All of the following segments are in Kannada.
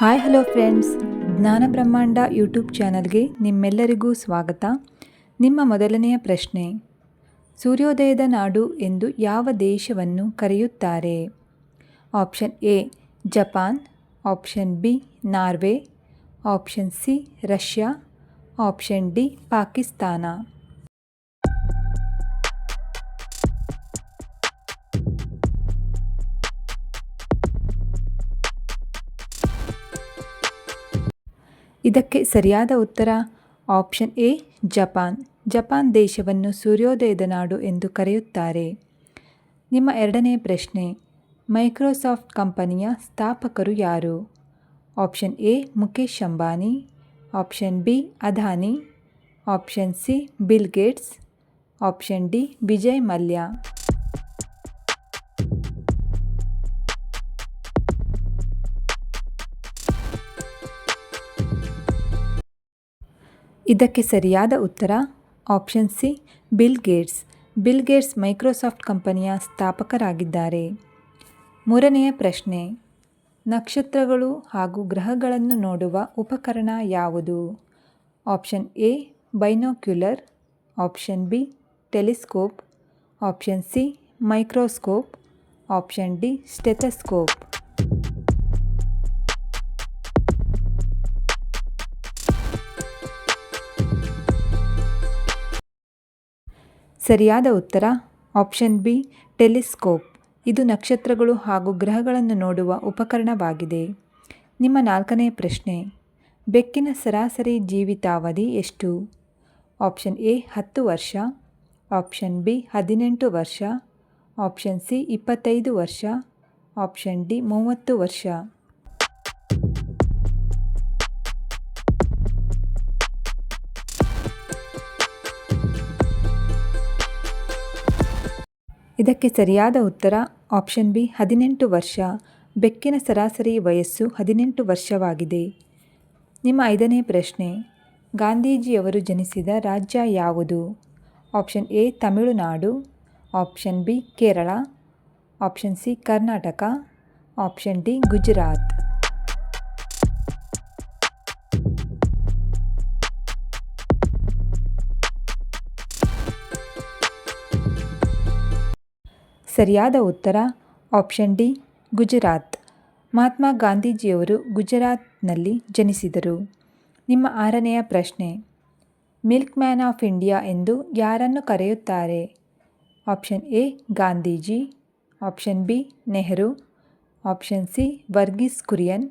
ಹಾಯ್ ಹಲೋ ಫ್ರೆಂಡ್ಸ್ ಜ್ಞಾನ ಬ್ರಹ್ಮಾಂಡ ಯೂಟ್ಯೂಬ್ ಚಾನಲ್ಗೆ ನಿಮ್ಮೆಲ್ಲರಿಗೂ ಸ್ವಾಗತ. ನಿಮ್ಮ ಮೊದಲನೆಯ ಪ್ರಶ್ನೆ. ಸೂರ್ಯೋದಯದ ನಾಡು ಎಂದು ಯಾವ ದೇಶವನ್ನು ಕರೆಯುತ್ತಾರೆ? Option A Japan option B Norway option C Russia option D Pakistan ಇದಕ್ಕೆ ಸರಿಯಾದ ಉತ್ತರ ಆಪ್ಷನ್ ಎ, ಜಪಾನ್. ಜಪಾನ್ ದೇಶವನ್ನು ಸೂರ್ಯೋದಯದ ನಾಡು ಎಂದು ಕರೆಯುತ್ತಾರೆ. ನಿಮ್ಮ ಎರಡನೇ ಪ್ರಶ್ನೆ, ಮೈಕ್ರೋಸಾಫ್ಟ್ ಕಂಪನಿಯ ಸ್ಥಾಪಕರು ಯಾರು? Option A Mukesh Ambani. Option B, Adani. Option C, Bill Gates. Option D, Vijay Mallya. ಇದಕ್ಕೆ ಸರಿಯಾದ ಉತ್ತರ option C Bill Gates Bill Gates Microsoft ಕಂಪನಿಯ ಸ್ಥಾಪಕರಾಗಿದ್ದಾರೆ. ಮೂರನೆಯ ಪ್ರಶ್ನೆ, ನಕ್ಷತ್ರಗಳು ಹಾಗೂ ಗ್ರಹಗಳನ್ನು ನೋಡುವ ಉಪಕರಣ ಯಾವುದು? Option A binocular option B telescope option C microscope option D stethoscope ಸರಿಯಾದ ಉತ್ತರ? Option B, telescope. ಇದು ನಕ್ಷತ್ರಗಳು ಹಾಗೂ ಗ್ರಹಗಳನ್ನು ನೋಡುವ ಉಪಕರಣವಾಗಿದೆ. ನಿಮ್ಮ ನಾಲ್ಕನೇ ಪ್ರಶ್ನೆ. ಬೆಕ್ಕಿನ ಸರಾಸರಿ ಜೀವಿತಾವಧಿ ಎಷ್ಟು? ಆಪ್ಷನ್ ಎ, ಹತ್ತು ವರ್ಷ. ಆಪ್ಷನ್ ಬಿ, ಹದಿನೆಂಟು ವರ್ಷ. ಆಪ್ಷನ್ ಸಿ, ಇಪ್ಪತ್ತೈದು ವರ್ಷ. ಆಪ್ಷನ್ ಡಿ, ಮೂವತ್ತು ವರ್ಷ. ಇದಕ್ಕೆ ಸರಿಯಾದ ಉತ್ತರ ಆಪ್ಷನ್ ಬಿ, ಹದಿನೆಂಟು ವರ್ಷ, ಬೆಕ್ಕಿನ ಸರಾಸರಿ ವಯಸ್ಸು ಹದಿನೆಂಟು ವರ್ಷವಾಗಿದೆ. ನಿಮ್ಮ ಐದನೇ ಪ್ರಶ್ನೆ, ಗಾಂಧೀಜಿಯವರು ಜನಿಸಿದ ರಾಜ್ಯ ಯಾವುದು? Option A, Tamil Nadu, option B, Kerala, option C, Karnataka, option D, Gujarat. ಸರಿಯಾದ ಉತ್ತರ, ಆಪ್ಷನ್ ಡಿ, ಗುಜರಾತ್. ಮಹಾತ್ಮ ಗಾಂಧೀಜಿಯವರು ಗುಜರಾತ್ನಲ್ಲಿ ಜನಿಸಿದರು. ನಿಮ್ಮ ಆರನೆಯ ಪ್ರಶ್ನೆ ಮಿಲ್ಕ್ ಮ್ಯಾನ್ ಆಫ್ ಇಂಡಿಯಾ ಎಂದು ಯಾರನ್ನು ಕರೆಯುತ್ತಾರೆ? Option A, Gandhiji. Option B, Nehru. Option C, Verghese Kurien.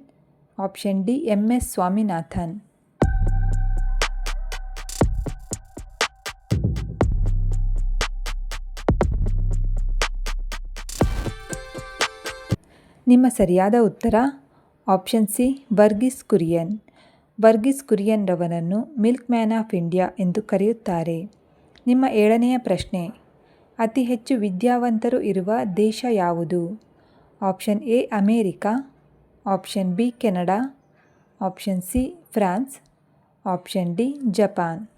Option D, M S Swaminathan. ನಿಮ್ಮ ಸರಿಯಾದ ಉತ್ತರ? Option C, Verghese Kurien. Varghese Kurien ರವರನ್ನು ಮಿಲ್ಕ್ ಮ್ಯಾನ್ ಆಫ್ ಇಂಡಿಯಾ ಎಂದು ಕರೆಯುತ್ತಾರೆ. ನಿಮ್ಮ ಏಳನೆಯ ಪ್ರಶ್ನೆ, ಅತಿ ಹೆಚ್ಚು ವಿದ್ಯಾವಂತರು ಇರುವ ದೇಶ ಯಾವುದು? Option A, America. Option B, Canada. Option C, France. Option D, Japan.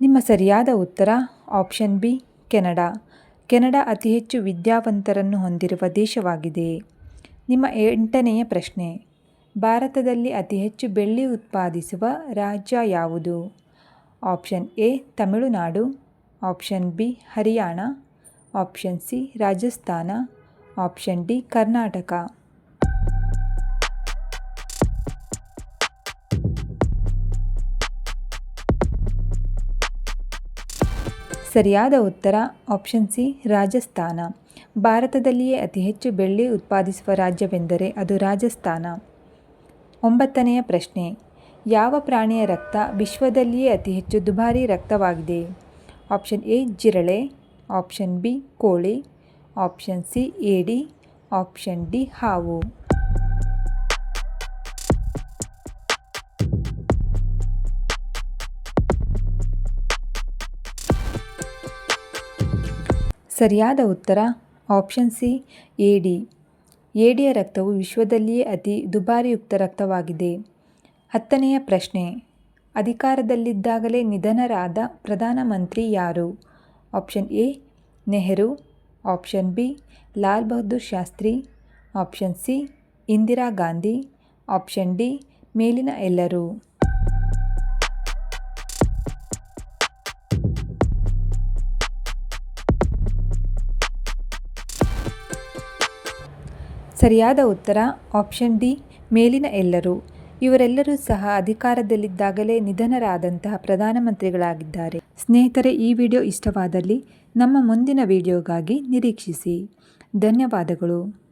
ನಿಮ್ಮ ಸರಿಯಾದ ಉತ್ತರ ಆಪ್ಷನ್ ಬಿ ಕೆನಡಾ. ಕೆನಡಾ ಅತಿ ಹೆಚ್ಚು ವಿದ್ಯಾವಂತರನ್ನು ಹೊಂದಿರುವ ದೇಶವಾಗಿದೆ. ನಿಮ್ಮ ಎಂಟನೆಯ ಪ್ರಶ್ನೆ, ಭಾರತದಲ್ಲಿ ಅತಿ ಹೆಚ್ಚು ಬೆಳ್ಳಿ ಉತ್ಪಾದಿಸುವ ರಾಜ್ಯ ಯಾವುದು? Option A Tamil Nadu. Option B Haryana. Option C Rajasthan. Option D Karnataka. ಸರಿಯಾದ ಉತ್ತರ ಆಪ್ಷನ್ ಸಿ ರಾಜಸ್ಥಾನ. ಭಾರತದಲ್ಲಿಯೇ ಅತಿ ಹೆಚ್ಚು ಬೆಳ್ಳಿ ಉತ್ಪಾದಿಸುವ ರಾಜ್ಯವೆಂದರೆ ಅದು ರಾಜಸ್ಥಾನ. ಒಂಬತ್ತನೆಯ ಪ್ರಶ್ನೆ, ಯಾವ ಪ್ರಾಣಿಯ ರಕ್ತ ವಿಶ್ವದಲ್ಲಿಯೇ ಅತಿ ಹೆಚ್ಚು ದುಬಾರಿ ರಕ್ತವಾಗಿದೆ? ಆಪ್ಷನ್ ಎ ಜಿರಳೆ. ಆಪ್ಷನ್ ಬಿ ಕೋಳಿ. ಆಪ್ಷನ್ ಸಿ ಏಡಿ. ಆಪ್ಷನ್ ಡಿ ಹಾವು. ಸರಿಯಾದ ಉತ್ತರ, ಆಪ್ಷನ್ ಸಿ ಏಡಿ ಏಡಿಯ ರಕ್ತವು ವಿಶ್ವದಲ್ಲಿಯೇ ಅತಿ ದುಬಾರಿಯುಕ್ತ ರಕ್ತವಾಗಿದೆ. ಹತ್ತನೆಯ ಪ್ರಶ್ನೆ, ಅಧಿಕಾರದಲ್ಲಿದ್ದಾಗಲೇ ನಿಧನರಾದ ಪ್ರಧಾನಮಂತ್ರಿ ಯಾರು? Option A, Nehru. Option B, Lal Bahadur Shastri. Option C, Indira Gandhi. Option D, ಮೇಲಿನ ಎಲ್ಲರೂ. ಸರಿಯಾದ ಉತ್ತರ, ಆಪ್ಷನ್ ಡಿ, ಮೇಲಿನ ಎಲ್ಲರೂ. ಇವರೆಲ್ಲರೂ ಸಹ ಅಧಿಕಾರದಲ್ಲಿದ್ದಾಗಲೇ ನಿಧನರಾದಂತಹ ಪ್ರಧಾನಮಂತ್ರಿಗಳಾಗಿದ್ದಾರೆ. ಸ್ನೇಹಿತರೆ, ಈ ವಿಡಿಯೋ ಇಷ್ಟವಾದಲ್ಲಿ ನಮ್ಮ ಮುಂದಿನ ವಿಡಿಯೋಗಾಗಿ ನಿರೀಕ್ಷಿಸಿ. ಧನ್ಯವಾದಗಳು.